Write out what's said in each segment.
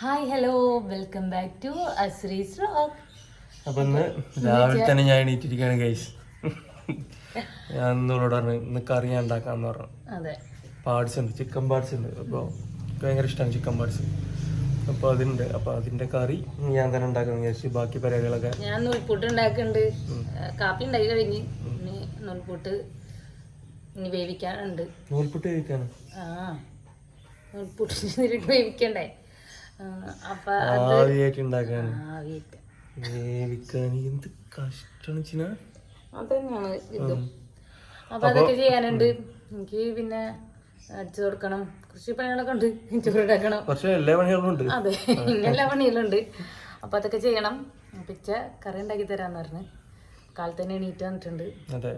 Hi hello. Welcome back to Ashree's rock അപ്പൊ ഇന്ന് രാവിലെ തന്നെ ഞാൻ എണീറ്റിരിക്കുകയാണ് ഗൈസ് ഞാൻ ഇന്നോട് പറഞ്ഞു ഇന്ന് കറി ഞാൻ ഉണ്ടാക്കാന്ന് പറഞ്ഞു. അതെ. പാർട്സ് ഉണ്ട് ചിക്കൻ പാർട്സ് ഉണ്ട്. അപ്പോൾ ഭയങ്കര ഇഷ്ടമാണ് ചിക്കൻ പാർട്സ് അപ്പോൾ അതുണ്ട്. അപ്പോൾ അതിന്റെ കറി ഞാൻ തന്നെ ഉണ്ടാക്കണം വിചാരിച്ചു ബാക്കി പരിപാടികളൊക്കെ ഞാൻ നൂൽപ്പൂട്ട് ഉണ്ടാക്കുന്നുണ്ട് കാപ്പി ഉണ്ടാക്കി കഴിഞ്ഞ്. ഇനി നൂൽപൂട്ട് ഇനി വേവിക്കാനുണ്ട്. നൂൽപുട്ട് വേവിക്കാണ് ആ നൂൽപൂട്ട് വേവിക്കണ്ടേ? അപ്പൊ വേവിക്കാൻ എന്ത് കഷ്ടം അതന്നെയാണ് ഇതും. അപ്പൊ അതൊക്കെ ചെയ്യാനുണ്ട്. എനിക്ക് പിന്നെ അടിച്ചു കൊടുക്കണം. കൃഷി പണികളൊക്കെ ഉണ്ട്. എല്ലാ ഉണ്ട്. അതെ എല്ലാ പണികളും ഉണ്ട്. അപ്പൊ അതൊക്കെ ചെയ്യണം. പിച്ച കറി ഉണ്ടാക്കി തരാന്ന് പറഞ്ഞു. കാലത്തന്നെ എണീറ്റ് വന്നിട്ടുണ്ട്. അതെ.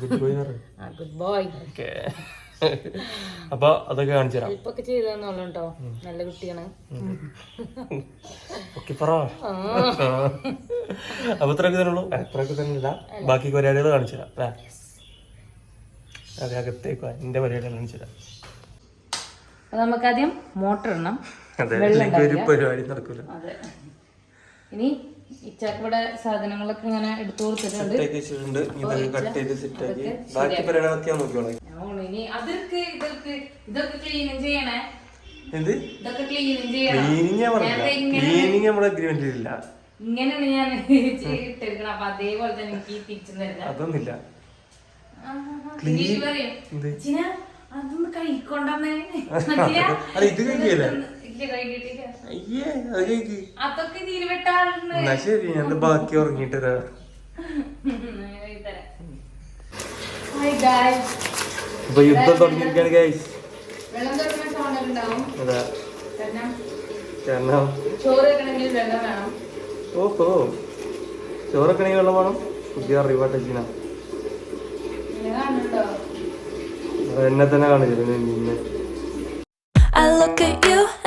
ഗുഡ് ബോയ് പറ ഗുഡ് ബോയ് ഓക്കെ. അപ്പൊ അതൊക്കെ കാണിച്ചു തരാം. ഹെൽപ്പൊക്കെ ചെയ്തു നല്ല കുട്ടിയാണ്. അപ്പൊ ഇത്രയൊക്കെ തന്നെ ഉള്ളൂ. അത്രയൊക്കെ തന്നെ ഇല്ല. ബാക്കി പരിപാടികൾ കാണിച്ചു തരാം. അല്ലേ? അതെ അകത്തേക്ക് എന്റെ പരിപാടികൾ കാണിച്ചു തരാം. നമുക്കാദ്യം മോട്ടർ ഇടണം അതെ ഒരു പരിപാടി നടക്കൂല. ഇനി ഇച്ചാക്കിവിടെ സാധനങ്ങളൊക്കെ ഇങ്ങനെ എടുത്തു കൊടുത്തിട്ടുണ്ട്. ഇതൊക്കെ ഇനി ക്ലീനും ചെയ്യണേ. എന്ത്? ഇതൊക്കെ ക്ലീനും ചെയ്യണം? ഇല്ല ഇങ്ങനെയാണ് ഞാൻ ഇട്ടിരിക്കണം അപ്പൊ അതേപോലെ തന്നെ എനിക്ക് തിരിച്ചു തരുന്നത് അതൊന്നുമില്ല. അതൊന്ന് കഴിക്കൊണ്ടെന്നേ അല്ല ഇത് കഴിക്കല്ലേ ഇല്ല കഴിക്കിട്ടില്ല അയ്യേ അത് കഴിക്ക് അതൊക്കെ തീരുവെട്ടാറുണ്ട് എന്നാ ശരി ഞാൻ ബാക്കി ഉറങ്ങിട്ട് തരാം ഇപ്പൊ യുദ്ധം തുടങ്ങിയിരിക്കാണ് ഗൈസ് അതാ. കാരണം ഓഹോ. ചോറൊക്കെ ആണെങ്കിൽ വെള്ളം വേണം. പുതിയ അറിവാട്ടെ ചീന. എന്നെ തന്നെ കാണിച്ചിരുന്നു നിന്നെ. I look at you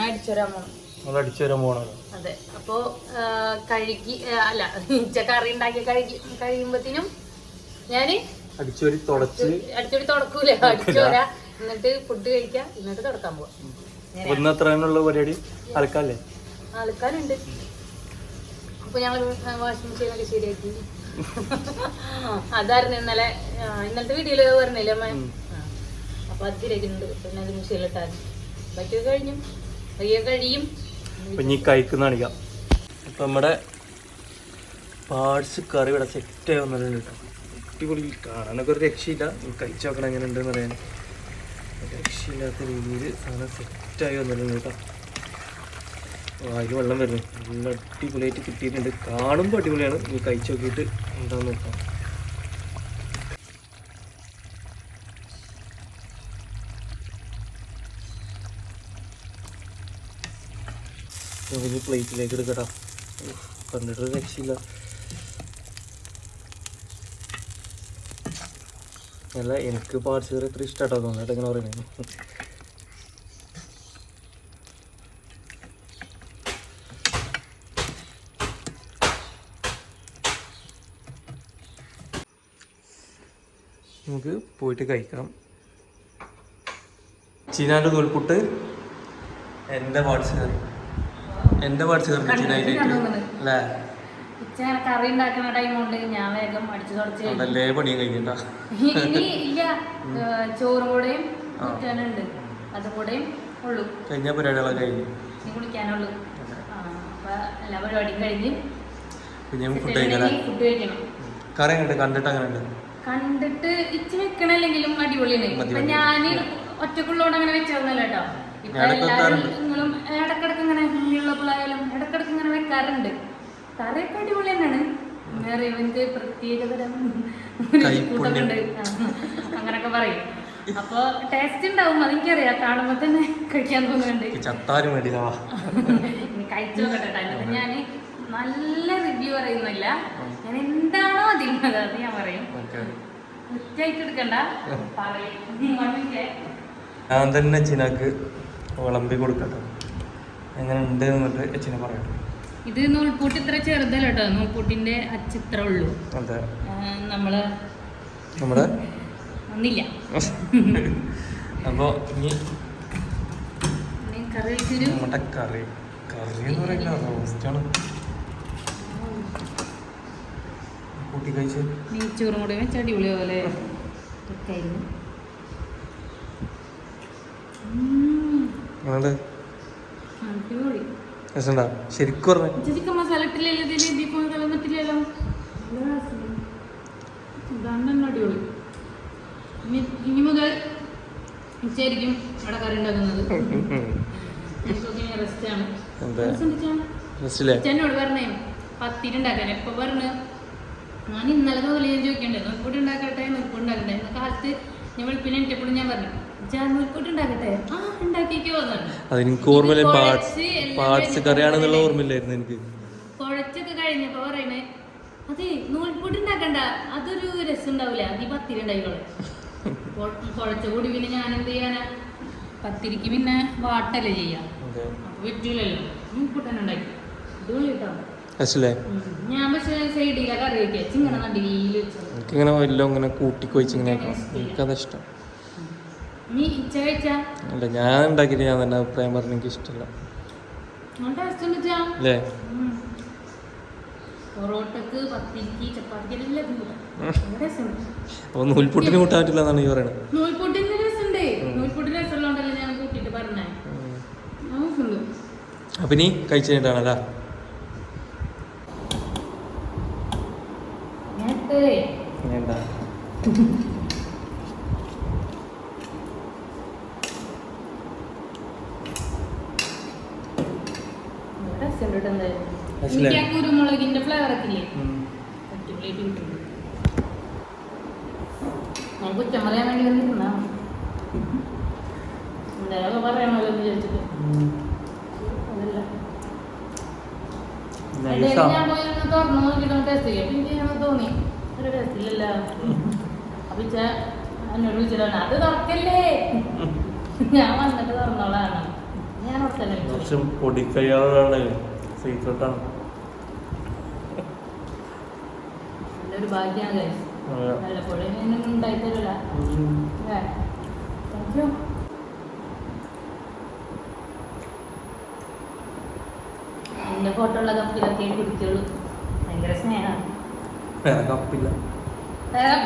ഞാൻ നമ്മൾ അടിച്ചു വരാൻ പോകണല്ലോ അതെ. അപ്പോ കഴുകി അല്ല കറി ഉണ്ടാക്കി കഴുകി കഴിയുമ്പത്തിനും ഞാൻ അടിച്ചു വരി തുടച്ച്. അടിച്ചോടി തുടക്കൂല? അടിച്ചോരാ. എന്നിട്ട് ഫുഡ് കഴിക്കാം. എന്നിട്ട് തുടക്കാൻ പോവാം. ഇന്ന് അത്രയുള്ള പരിപാടി? അലക്കല്ലേ ആൾക്കാരുണ്ട്. അപ്പൊ ഞങ്ങൾ വാഷിംഗ് മെഷീനൊക്കെ ശരിയാക്കി. അതായിരുന്നു ഇന്നലെ ഇന്നലത്തെ വീഡിയോയിൽ പറഞ്ഞില്ലേ അമ്മ. അപ്പൊ അത് ശരിയാക്കുന്നുണ്ട് പിന്നെ അത് മെഷീനിലിട്ടാൽ ബാക്കിയൊക്കെ കഴിഞ്ഞു. ഇനി കഴിക്കുന്ന കാണിക്കാം അപ്പൊ നമ്മുടെ പാർട്സ് കറി ഇവിടെ സെറ്റ് ആയി വന്നിട്ടുണ്ട് കേട്ടോ. അടിപൊളി കാണാനൊക്കെ ഒരു രക്ഷയില്ല. കഴിച്ചു നോക്കണം എങ്ങനെ ഉണ്ടെന്ന് പറയാൻ രക്ഷയില്ലാത്ത രീതിയിൽ സാധനം സെറ്റായി വന്നിട്ടുണ്ട് കേട്ടോ. വായിൽ വെള്ളം വരുന്നു. നല്ല അടിപൊളിയായിട്ട് കിട്ടിയിട്ടുണ്ട്. കാണുമ്പോൾ അടിപൊളിയാണ്. ഇനി കഴിച്ചു നോക്കിയിട്ട് എന്താണെന്ന് നോക്കാം. നമുക്ക് പ്ലേറ്റിലേക്ക് എടുക്കട്ടോ. കണ്ടിട്ട് രക്ഷയില്ല. അല്ല എനിക്ക് പാർട്സ് കയറി എത്ര ഇഷ്ടമാട്ടോ തോന്നിട്ട് ഇങ്ങനെ പറയുന്നത് നമുക്ക് പോയിട്ട് കഴിക്കാം ചീനാന്റെ തോൽപ്പുട്ട് എന്റെ പാർട്സ് എന്റെ പഠിച്ചു അല്ലേ? കറി ഉണ്ടാക്കുന്ന ടൈം കൊണ്ട് ഞാൻ വേഗം അടിച്ചു തുടച്ച് കഴിഞ്ഞു. അതല്ലേ പണിയും കഴിഞ്ഞിട്ടാ? ഇനി ഇല്ല. ചോറും കൂടെയും കുറ്റാനുണ്ട് അതും കൂടെയും ഉള്ളു. കഴിഞ്ഞ പരിപാടികളൊക്കെ കഴിഞ്ഞു. ഇനി കുളിക്കാനുള്ളൂ. ആ, അപ്പൊ എല്ലാ പരിപാടിയും കഴിഞ്ഞ് പിന്നെ ഫുഡ് കഴിക്കാം ഫുഡ് കഴിക്കണം. കറി ഉണ്ട് കണ്ടിട്ട് അങ്ങനെ കണ്ടിട്ട് ഇച്ചി വെക്കണല്ലെങ്കിലും അടിപൊളിയാണ്. ഞാൻ ഒറ്റക്കുള്ളോണ്ട് അങ്ങനെ വെച്ചതൊന്നല്ല കേട്ടോ. ഇപ്പൊ എല്ലാവരും നിങ്ങളും ഇടക്കിടക്ക് ഇങ്ങനെ ഉള്ളപ്പോഴായാലും ഇടക്കിടക്ക് ഇങ്ങനെ വെക്കാറുണ്ട്. കറിയൊക്കെ അടിപൊളി തന്നെയാണ് വേറെ ഇവന്റെ പ്രത്യേകതരം ആ, അങ്ങനൊക്കെ പറയും. അപ്പൊ ടേസ്റ്റ് ഉണ്ടാവും അതെനിക്കറിയാം. കാണുമ്പോ തന്നെ കഴിക്കാൻ തോന്നുന്നുണ്ട്. കഴിച്ചു നോക്കട്ടെ ഞാൻ ഞാൻ നല്ല റിവ്യൂ പറയുന്നില്ല. ഞാൻ എന്താണോ അതിൽ അത് ഞാൻ പറയും. ഓക്കെ. കുറ്റായിട്ട് എടുക്കണ്ട. പറയും. മണ്ണിന്റെ ഞാൻ തന്നെ ചിനാക്ക് വിളമ്പി കൊടുക്കട്ടെ. എങ്ങനെ ഉണ്ട് എന്നിട്ട് അച്ഛനെ പറയട്ടെ ഇത് നൂൽപൂട്ട് ഇത്ര ചെറുതല്ല കേട്ടോ. നൂൽപൂട്ടിന്റെ അച്ചിത്ര ഉള്ളൂ. അതെ. നമ്മൾ നമ്മുടെ ഒന്നില്ല. അപ്പോൾ ഇനി കറി വെച്ചൊരു നമ്മുടെ കറി. കറി എന്ന് പറയുന്ന റോസ്റ്റാണ് കൂട്ടി കഴിച്ച്. നെയ്ച്ചോറും കൂടെ വെച്ച് അടിപൊളി പോലെ വെക്കായിരുന്നു ശരിക്കും പറഞ്ഞേ. ഇനി മുതൽ ഇവിടെ കറി ഉണ്ടാക്കുന്നത്. എപ്പൊ ഞാൻ ഇന്നലെ മുതൽ ഞാൻ ചോദിക്കണ്ടേ നൂൽപ്പൊടി ഉണ്ടാക്കട്ടെ ഇന്ന കാലത്ത് ഞാൻ വെളുപ്പിനെ എണീറ്റപ്പോഴും ഞാൻ പറഞ്ഞു. അതെനിക്ക് ഓർമ്മയില്ല പാർട്സ് പാർട്സ് കറിയാണെന്നുള്ള ഓർമ്മയില്ലായിരുന്നു എനിക്ക്. കുഴച്ചൊക്കെ കഴിഞ്ഞപ്പോ പറയണേ അതെ നൂൽപ്പൊടി ഉണ്ടാക്കണ്ട അതൊരു രസം ഉണ്ടാവില്ല അത് ഈ പത്തിരി ഉണ്ടായിക്കോളെ കുഴച്ച കൂടി പിന്നെ ഞാൻ എന്ത് ചെയ്യാനാ? പത്തിരിക്ക് പിന്നെ വാട്ടല്ലേ ചെയ്യാം. പറ്റൂലല്ലോ. ഉണ്ടാക്കി. ഞാൻ പക്ഷേ സൈഡിലെ കറി ചിങ്ങനെ നടിയിൽ വെച്ചു എനിക്കിങ്ങനെ എല്ലാം ഇങ്ങനെ കൂട്ടി കൊഴിച്ച് ഇങ്ങനെ ആക്കണം എനിക്കത് ഇഷ്ടം. അല്ല ഞാൻ ഉണ്ടാക്കിയിട്ട് ഞാൻ തന്നെ അഭിപ്രായം പറഞ്ഞ എനിക്ക് ഇഷ്ടമല്ല അല്ലേ? അപ്പോൾ നൂൽപുട്ടിന് കൂട്ടാൻ പറ്റില്ല എന്നാണ് ഈ പറയണത്. അപ്പൊ നീ നൂൽപ്പൊട്ടിന്റെ രസമുള്ളതുകൊണ്ടല്ലേ ഞാൻ കൂട്ടിയിട്ട് പറഞ്ഞേ രസമുണ്ട് അപ്പം ഇനി കഴിച്ചു കഴിഞ്ഞിട്ടാണല്ലേ നേരത്തെ വേണ്ട നല്ല രസമുണ്ട് കേട്ടോ എന്തായാലും രസമില്ലേ? എനിക്ക് ആ കുരുമുളകിന്റെ ഫ്ലേവർ ഒക്കെ ഇല്ലേ അടിപൊളിയായിട്ട് കിട്ടും ഞാൻ കുറ്റം പറയാൻ വേണ്ടി വന്നിരുന്നാ എന്തായാലും പറയണമല്ലോ എന്ന് വിചാരിച്ചിട്ട് അതല്ല ഇടയിൽ ഞാൻ പോയി തുറന്ന് നോക്കിയിട്ട് ടേസ്റ്റ് ചെയ്യാം. പിന്നെ തോന്നി ഒരു ടേസ്റ്റ് അപ്പൊ ഇച്ച എന്നോട് വിളിച്ചിട്ടാണ് അത് തുറക്കല്ലേ? ഞാൻ വന്നിട്ട് തുറന്നോളാണ് ഞാൻ കുറച്ച് പൊടിക്കൈകളുടെ സീക്രട്ടാണ് ഭാഗ്യമാണ് guys. വല്ലപ്പോഴും ഇങ്ങനെ ഉണ്ടായി താങ്ക് യു എന്റെ ഫോട്ടോ ഉള്ള കപ്പിലൊക്കെ കുടിക്കുള്ളൂ ഭയങ്കര സ്നേഹമാണ് വേറെ കപ്പില്ല വേറെ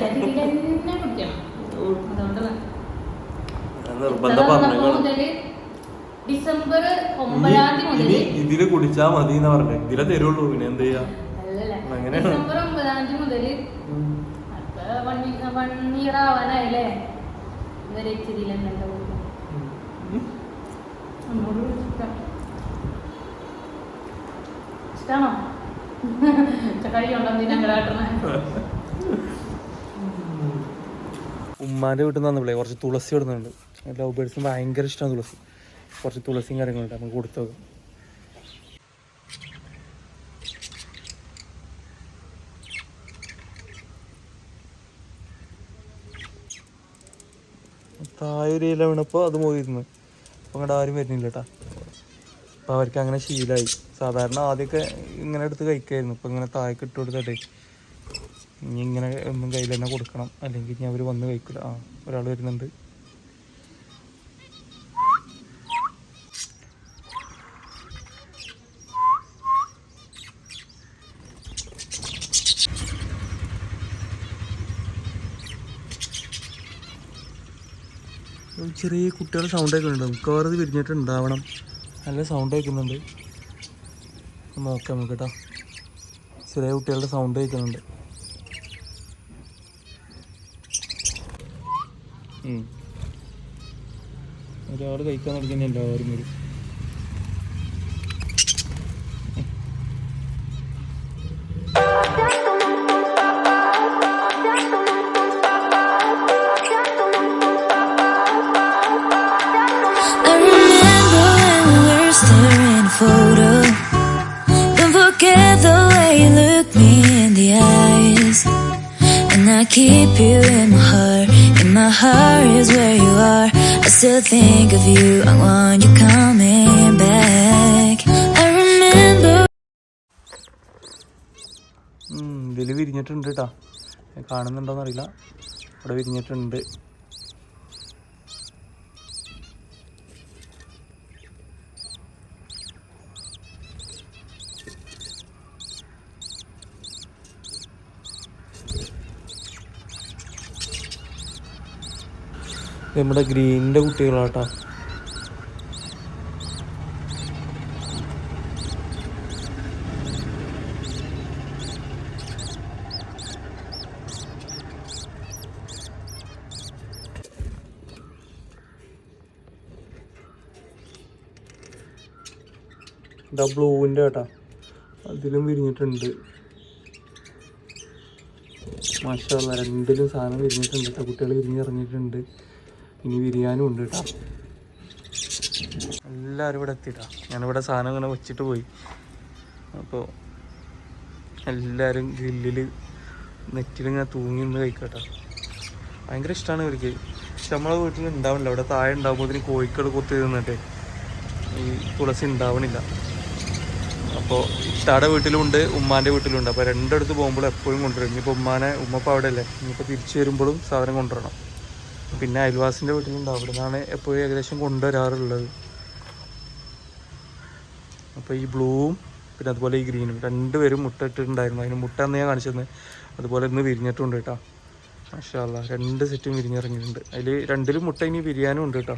തന്നെ കുടിക്കണം. അതുകൊണ്ടാണ് ഡിസംബർ ഒമ്പതാം തീയതി ഇതിൽ കുടിച്ചാ മതി എന്ന് പറഞ്ഞു. ഇതിലെ തരുള്ളൂ പിന്നെ എന്ത് ചെയ്യാ. ഡിസംബർ ഒമ്പതാം തീയതി മുതൽ വൺ ഇയർ ആവാനായില്ലേ? കഴി ഉണ്ടോ ഉമ്മാന്റെ വീട്ടിൽ നിന്ന് കുറച്ച് തുളസി ഇടുന്നുണ്ട്. ലവ് ബേഡ്സിന് ഭയങ്കര ഇഷ്ടമാണ് തുളസി. കുറച്ച് തുളസിയും കാര്യങ്ങളുണ്ട് നമുക്ക് കൊടുത്തു നോക്കാം. വീണപ്പോൾ അത് പോയിരുന്നു അപ്പൊ അങ്ങോട്ട് ആരും വരുന്നില്ല കേട്ടാ. അപ്പോൾ അവർക്ക് അങ്ങനെ ശീലമായി സാധാരണ ആദ്യമൊക്കെ ഇങ്ങനെ എടുത്ത് കഴിക്കായിരുന്നു ഇപ്പം ഇങ്ങനെ താഴേക്ക് ഇട്ട് കൊടുത്തിട്ടേ ഇനി ഇങ്ങനെ ഒന്നും കയ്യിൽ തന്നെ കൊടുക്കണം. അല്ലെങ്കിൽ ഇനി അവർ വന്ന് കഴിക്കില്ല ആ ഒരാൾ വരുന്നുണ്ട്. ചെറിയ കുട്ടികളുടെ സൗണ്ട് കേൾക്കുന്നുണ്ട്. മിക്കവാറും ഇത് വിരിഞ്ഞിട്ട് ഉണ്ടാവണം നല്ല സൗണ്ട് കേൾക്കുന്നുണ്ട്. നോക്കാം നമുക്ക് കേട്ടോ ചെറിയ കുട്ടികളുടെ സൗണ്ട് കേൾക്കുന്നുണ്ട്. ഒരാൾ കഴിക്കാൻ തുടങ്ങുന്ന ആരും ഒരു photo keep you in my heart. In my heart is where you are. I still think of you. I want you coming back. I remember. ഇതിൽ വിരിഞ്ഞിട്ടുണ്ട് കേട്ടോ കാണുന്നുണ്ടോന്ന് അറിയില്ല ഇവിടെ വിരിഞ്ഞിട്ടുണ്ട് നമ്മുടെ ഗ്രീനിന്റെ കുട്ടികളാട്ടോ. ഇതാ ബ്ലൂവിന്റെ കേട്ടാ. അതിലും വിരിഞ്ഞിട്ടുണ്ട്. മാഷല്ല രണ്ടിലും സാധനം വിരിഞ്ഞിട്ടുണ്ട് കേട്ടോ. കുട്ടികൾ വിരിഞ്ഞിറങ്ങിയിട്ടുണ്ട്. ഇനി ബിരിയാണി ഉണ്ട് കേട്ടോ. എല്ലാവരും ഇവിടെ എത്തിയിട്ടാ. ഞാനിവിടെ സാധനം ഇങ്ങനെ വെച്ചിട്ട് പോയി. അപ്പോൾ എല്ലാവരും ഗ്രില്ലിൽ നെറ്റിലിങ്ങനെ തൂങ്ങി നിന്ന് കഴിക്കട്ടോ. ഭയങ്കര ഇഷ്ടമാണ് ഇവർക്ക്. പക്ഷെ നമ്മളെ വീട്ടിൽ ഉണ്ടാവണില്ല. അവിടെ താഴെ ഉണ്ടാകുമ്പോൾ കോഴിക്കട് കൊത്തി തിന്നിട്ട് ഈ തുളസി ഉണ്ടാവണില്ല. അപ്പോൾ ഇത്താടെ വീട്ടിലുണ്ട് ഉമ്മാന്റെ വീട്ടിലുണ്ട്. അപ്പോൾ രണ്ടിടത്ത് പോകുമ്പോൾ എപ്പോഴും കൊണ്ടുവരും. ഇനിയിപ്പോൾ ഉമ്മാനെ ഉമ്മപ്പ അവിടെ അല്ലേ ഇനിയിപ്പോൾ തിരിച്ചു വരുമ്പോഴും സാധനം കൊണ്ടുവരണം. പിന്നെ അയൽവാസിന്റെ വീട്ടിലുണ്ട്. അവിടെ നിന്നാണ് എപ്പോഴും ഏകദേശം കൊണ്ടുവരാറുള്ളത്. അപ്പോൾ ഈ ബ്ലൂവും പിന്നെ അതുപോലെ ഈ ഗ്രീനും രണ്ടുപേരും മുട്ട ഇട്ടിട്ടുണ്ടായിരുന്നു അതിന് മുട്ട അന്ന് ഞാൻ കാണിച്ചത് അതുപോലെ ഇന്ന് വിരിഞ്ഞിട്ടുണ്ട് കേട്ടോ. മാഷാല്ല രണ്ട് സെറ്റും വിരിഞ്ഞിറങ്ങിയിട്ടുണ്ട്. അതിൽ രണ്ടിലും മുട്ട ഇനി വിരിയാനും ഉണ്ട് കേട്ടോ.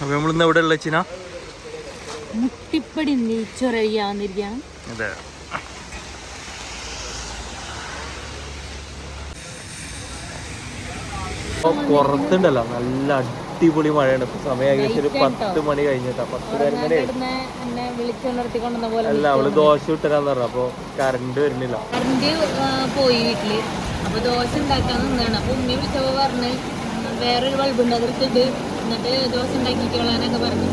അപ്പോൾ നമ്മളിന്ന് എവിടെ ഉള്ള ചിന മുട്ടിപ്പടി നെയ്ച്ചൊറിയാവുന്നിരിക്കുകയാണ് അതെ. പുറത്തുണ്ടല്ലോ നല്ല അടിപൊളി മഴയാണ്. ഇപ്പൊ സമയം ഏകദേശം ഒരു പത്ത് മണി കഴിഞ്ഞിട്ടാ. പത്ത് പോലെ അല്ല അവൾ ദോശ ഇട്ടരാന്ന് പറഞ്ഞു. അപ്പൊ കറണ്ട് വരുന്നില്ല. കറണ്ട് പോയി വീട്ടിൽ. അപ്പൊ ദോശ ഉണ്ടാക്കാൻ നിന്നാണ്. അപ്പൊ ഉമ്മി വിളിച്ചപ്പോ പറഞ്ഞ് വേറൊരു ബൾബ് ഉണ്ട്. എന്നിട്ട് ദോശ ഉണ്ടാക്കിക്കോളാനൊക്കെ പറഞ്ഞു.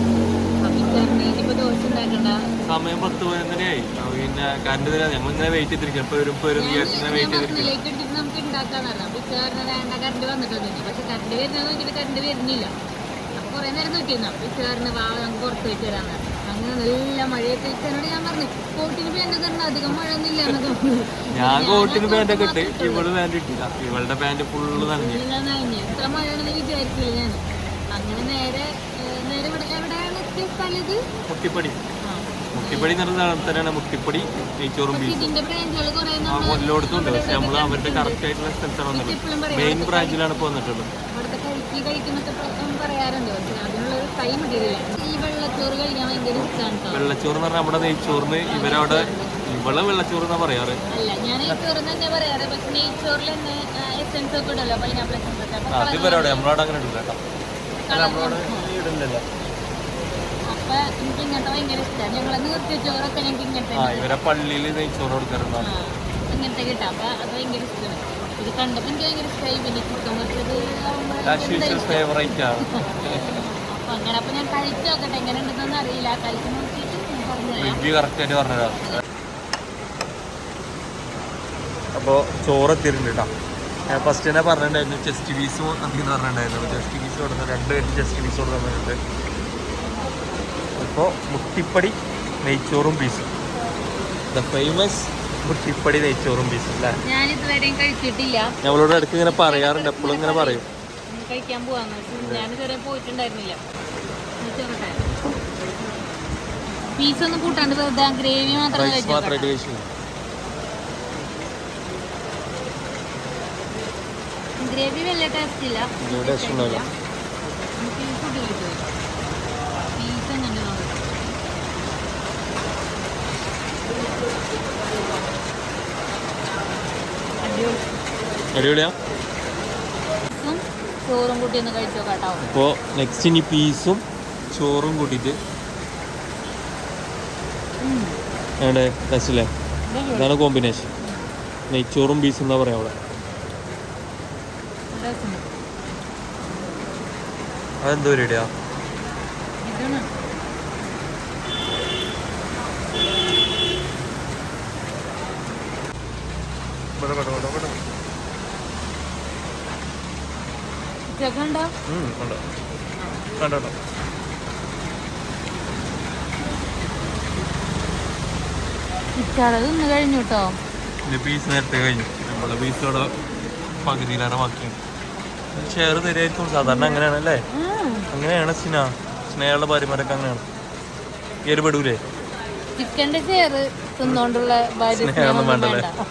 സമയം പത്ത് പതിനൊന്നരയായി. പിന്നെ കറണ്ട് തരാ. ഞങ്ങൾ ഇങ്ങനെ വെയിറ്റ് ചെയ്തിരിക്കും. ഇപ്പൊ വരും വരും ഇങ്ങനെ വെയിറ്റ് ചെയ്തിരിക്കും. അപ്പൊ നേരം നോക്കിയിരുന്നു. വാ നമുക്ക് പുറത്ത് വെച്ച് തരാന്ന് പറഞ്ഞു. അങ്ങനെ നല്ല മഴയൊക്കെ ഇച്ചാറിനോട് ഞാൻ പറഞ്ഞു കോട്ടിന് അധികം മഴ എന്നൊക്കെ ഞാൻ കോട്ടിന് പാന്റൊക്കെ ഇട്ട്. ഇവൾ പാന്റ് ഇട്ടില്ല. ഇവളുടെ പാന്റ് ഫുള്ള് നനഞ്ഞു. നനഞ്ഞു. ഇത്ര മഴയാണെന്ന് വിചാരിക്കില്ല ഞാൻ. അങ്ങനെ നേരെ ഇവിടെ എവിടെയാണ് എത്തിയ സ്ഥലം ഇത് മുട്ടിപ്പടി. മുട്ടിപ്പടി തന്നെയാണ് മുട്ടിപ്പടി നെയ്ച്ചോറും ബീഫും. എല്ലായിടത്തും ഉണ്ട്. പക്ഷെ നമ്മൾ അവരുടെ കറക്റ്റ് ആയിട്ടുള്ള സ്ഥലത്താണ് വന്നിട്ടുള്ളത്. മെയിൻ ബ്രാഞ്ചിലാണ് ഇപ്പോൾ വന്നിട്ടുള്ളത് വെള്ളച്ചോറ് എന്ന് പറഞ്ഞാൽ നമ്മുടെ നെയ്ച്ചോറിന് ഇവരവിടെ ഇവളെ വെള്ളച്ചോറ് എന്നാ പറയാറ്? അത് ഇവരവിടെ നമ്മളവിടെ അങ്ങനെ ഇടില്ല കേട്ടോ നമ്മളവിടെ ഇടുന്നില്ല അപ്പൊ എനിക്ക് ഇങ്ങനത്തെ ഭയങ്കര ഇഷ്ടമാണ് ഞങ്ങളെ നിർത്തിയ ചോറൊക്കെ ഞങ്ങൾക്ക് ഇങ്ങനത്തെ ആ ഇവരെ പള്ളിയിൽ നെയ്ച്ചോറ് കൊടുക്കാറുണ്ടാവും ആ, ഇങ്ങനത്തെ കിട്ടാം. അപ്പൊ അത് ഭയങ്കര ഇഷ്ടമാണ് ഇത് കണ്ടപ്പോ എനിക്ക് ഭയങ്കര ഇഷ്ടമായി പിന്നെ ചിക്കൻ വെച്ചത് ഫേവറേറ്റ് ആണ് അപ്പൊ അങ്ങനെ അപ്പൊ ഞാൻ കഴിച്ചു നോക്കട്ടെ. എങ്ങനെ ഉണ്ടെന്നൊന്നും അറിയില്ല. കഴിച്ചു നോക്കിയിട്ട് റിവ്യൂ കറക്റ്റ് ആയിട്ട് പറഞ്ഞുതരാം അപ്പോൾ ചോറ് എത്തിയിട്ടുണ്ട് കേട്ടോ ഞാൻ ഫസ്റ്റ് തന്നെ പറഞ്ഞിട്ടുണ്ടായിരുന്നു. ചെസ്റ്റ് പീസും അധികം പറഞ്ഞിട്ടുണ്ടായിരുന്നു ചെസ്റ്റ് പീസ് കൊടുക്കുന്ന രണ്ട് പേര് ചെസ്റ്റ് പീസ് കൊടുക്കുന്നുണ്ട് അപ്പോൾ മുട്ടിപ്പടി നെയ്ച്ചോറും പീസും ദ ഫേമസ് മുട്ടിപ്പടി നെയ്ച്ചോറും പീസും അല്ലേ കഴിച്ചിട്ടില്ല. ഞങ്ങളോട് ഇടയ്ക്ക് ഇങ്ങനെ പറയാറുണ്ട് എപ്പോഴും ഇങ്ങനെ പറയും. കഴിക്കാൻ പോവാന്ന് കൂട്ടാണ്ട് വെറുതെ ഗ്രേവി കഴിച്ചു ഗ്രേവി വലിയ ടേസ്റ്റ് ഇല്ല. ഉണ്ടാവില്ല. അടിപൊളിയാ? ചോറും നെക്സ്റ്റ് ഇനി പീസും ചോറും കൂട്ടിയിട്ട്. രസല്ലേ? ഇതാണ് കോമ്പിനേഷൻ നെയ്ച്ചോറും പീസും എന്നാ പറയാ അവിടെ? അതെന്തോ പരിപാടിയാ? ഇവിടെ പെട്ടോ പെട്ടോ പെട്ടോ കണ്ടോ. കഴിഞ്ഞു കേട്ടോ ഇത് പീസ് നേരത്തെ കഴിഞ്ഞു. നമ്മളെ പീസോടെ പകുതിയിലേറെ ബാക്കിയാണ് ഷെയർ തരുമായിരിക്കും സാധാരണ അങ്ങനെയാണ് അല്ലേ അങ്ങനെയാണ് സിന സ്നേഹമുള്ള ഭാര്യമാരൊക്കെ അങ്ങനെയാണ്. ചിക്കന്റെ തിന്നോണ്ടുള്ള സ്നേഹമൊന്നും സ്നേഹമൊന്നും വേണ്ടല്ലേ? വേണ്ട.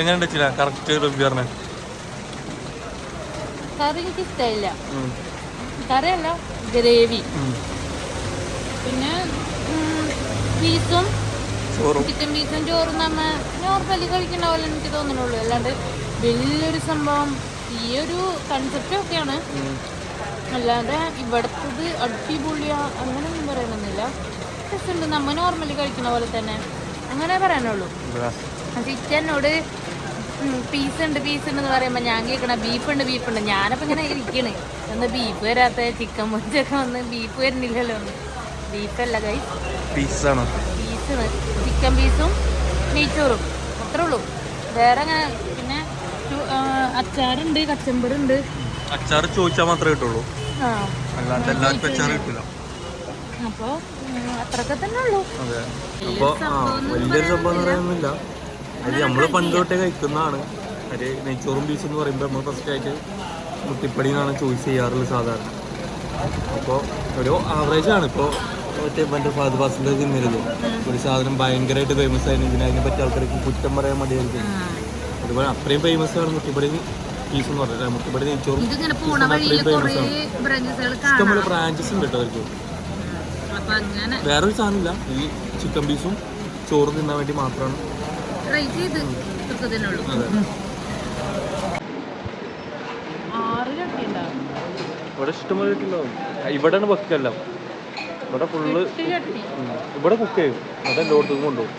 എങ്ങനെയുണ്ട് ചില? കറക്റ്റ് റിവ്യൂ പറഞ്ഞേ. കറി എനിക്ക് ഇഷ്ടമില്ല. കറിയല്ല ഗ്രേവി. പിന്നെ പീസും ചിക്കൻ പീസും ചോറും നമ്മ നോർമലി കഴിക്കുന്ന പോലെ എനിക്ക് തോന്നുന്നുള്ളൂ. അല്ലാണ്ട് വലിയൊരു സംഭവം ഈ ഒരു കൺസെപ്റ്റ് ഒക്കെയാണ് അല്ലാതെ ഇവിടുത്തത് അടിപൊളിയാ അങ്ങനെയൊന്നും പറയണമെന്നില്ല രസമുണ്ട്. നമ്മൾ നോർമലി കഴിക്കുന്ന പോലെ തന്നെ. അങ്ങനെ പറയാനുള്ളൂ. ചിക്കനോട് പീസ് ഉണ്ട് പീസ് ഉണ്ട് എന്ന് പറയുമ്പോൾ ഞാൻ കേൾക്കണ ബീഫ് ഉണ്ട് ബീഫ് ഉണ്ട്. ഞാനപ്പോൾ ഇങ്ങനെ ഇരിക്കണേ. ഒന്ന് ബീഫ് വരാത്ത ചിക്കൻ മുറിച്ചൊക്കെ വന്ന് ബീഫ് വരുന്നില്ലല്ലോ. ബീഫല്ല കൈ പീസാണ് പീസ് ചിക്കൻ പീസും നെയ്ച്ചോറും. അത്രേ ഉള്ളൂ. വേറെ അങ്ങനെ പിന്നെ അച്ചാറുണ്ട് കച്ചമ്പറുണ്ട് അച്ചാർ ചോദിച്ചാൽ മാത്രമേ കിട്ടുള്ളൂ. അല്ലാണ്ട് എല്ലാവർക്കും അച്ചാർ കിട്ടില്ല. അപ്പോൾ അത്രയൊക്കെ തന്നെ ഉള്ളൂ. അതെ. അപ്പോൾ വലിയൊരു സംഭവം പറയാനൊന്നുമില്ല അത് നമ്മൾ പണ്ട് തൊട്ടേ കഴിക്കുന്നതാണ്. അത് നെയ്ച്ചോറും ബീച്ചും എന്ന് പറയുമ്പോൾ നമ്മൾ ഫസ്റ്റ് ആയിട്ട് മുട്ടിപ്പടി എന്നാണ് ചോയ്സ് ചെയ്യാറുള്ളത് സാധാരണ. അപ്പോൾ ഒരു ആവറേജ് ആണ്. ഇപ്പോൾ മറ്റേ മറ്റേ ഫാദർ ഫാസിന്റെ തിന്നരുത് ഒരു സാധനം ഭയങ്കരമായിട്ട് ഫേമസ് ആയിരുന്നു ഇതിന് അതിനെ പറ്റി ആൾക്കാർക്ക് കുറ്റം പറയാൻ മടിയായിരിക്കും. അതുപോലെ അത്രയും ഫേമസ് ആണ് മുട്ടിപ്പടി പീസ് എന്ന് പറഞ്ഞത് മുട്ടിപ്പടി നെയ്ച്ചോറും അത്രയും പോണ ആണ്. ഇഷ്ടംപോലെ ബ്രാഞ്ചസ് ഉണ്ട് കേട്ടോ അവർക്ക്. വേറൊരു സാധനമില്ല ഈ ചിക്കൻ പീസും ചോറ് തിന്നാൻ വേണ്ടി മാത്രമാണ് ട്രൈ ചെയ്ത് ഉണ്ടാവും. ഇവിടെ ഇഷ്ടംപോലെ കിട്ടുണ്ടാവും ഇവിടെയാണ് വെക്കല്ല ഇവിടെ ഫുള്ള് ഇവിടെ കുക്ക് ചെയ്യും. അത് എല്ലായിടത്തും കൊണ്ടുപോകും.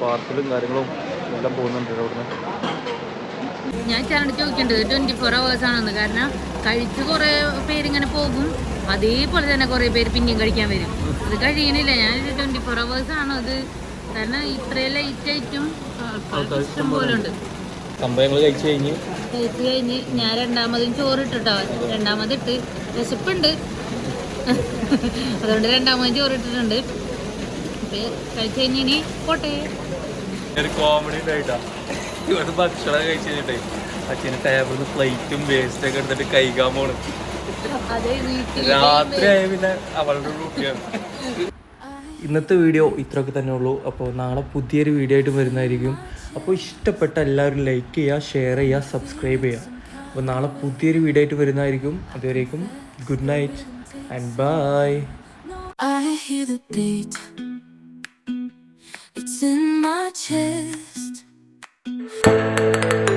പാർസലും കാര്യങ്ങളും എല്ലാം പോകുന്നുണ്ട് ഇവിടുന്ന് ഞാൻ ചാനൽ ചോദിക്കേണ്ടത് ട്വന്റി ഫോർ അവേഴ്സ് ആണെന്ന്. കാരണം കഴിച്ച് കുറേ പേര് ഇങ്ങനെ പോകും. അതേപോലെ തന്നെ കുറേ പേര് പിന്നെയും കഴിക്കാൻ വരും. അത് കഴിയണില്ല. ഞാൻ ട്വന്റി ഫോർ അവേഴ്സ് ആണോ. അത് കാരണം ഇത്രയും ലൈറ്റ് ആയിട്ടും ഇഷ്ടം പോലെ ഉണ്ട് സംഭവങ്ങൾ കഴിച്ചു കഴിഞ്ഞ്. കഴിച്ച് കഴിഞ്ഞ് ഞാൻ രണ്ടാമതും ചോറ് ഇട്ടിട്ടോ രണ്ടാമതിട്ട് വിശപ്പുണ്ട്. അതുകൊണ്ട് രണ്ടാമതും ചോറ് ഇട്ടിട്ടുണ്ട് കഴിച്ച് കഴിഞ്ഞ് ഇനി പോട്ടെ. കോമഡി ഉണ്ടായിട്ടാ ഇവിടെ ഭക്ഷണം കഴിച്ചു കഴിഞ്ഞിട്ടേ അച്ഛന് ടേബിളിൽ നിന്ന് പ്ലേറ്റും വേസ്റ്റ് ഒക്കെ എടുത്തിട്ട് കഴിക്കാൻ പോണ്. അതേ വീട്ടിൽ രാത്രി ആയ പിന്നെ അവളുടെ ഡ്യൂട്ടിയാണ് ഇന്നത്തെ വീഡിയോ ഇത്രയൊക്കെ തന്നെ ഉള്ളൂ. അപ്പോൾ നാളെ പുതിയൊരു വീഡിയോ ആയിട്ട് വരുന്നതായിരിക്കും. അപ്പോൾ ഇഷ്ടപ്പെട്ട എല്ലാവരും ലൈക്ക് ചെയ്യുക ഷെയർ ചെയ്യുക സബ്സ്ക്രൈബ് ചെയ്യുക അപ്പോൾ നാളെ പുതിയൊരു വീഡിയോ ആയിട്ട് വരുന്നതായിരിക്കും. അതുവരേക്കും good night and bye I hear the beat. It's in my chest. Thank you.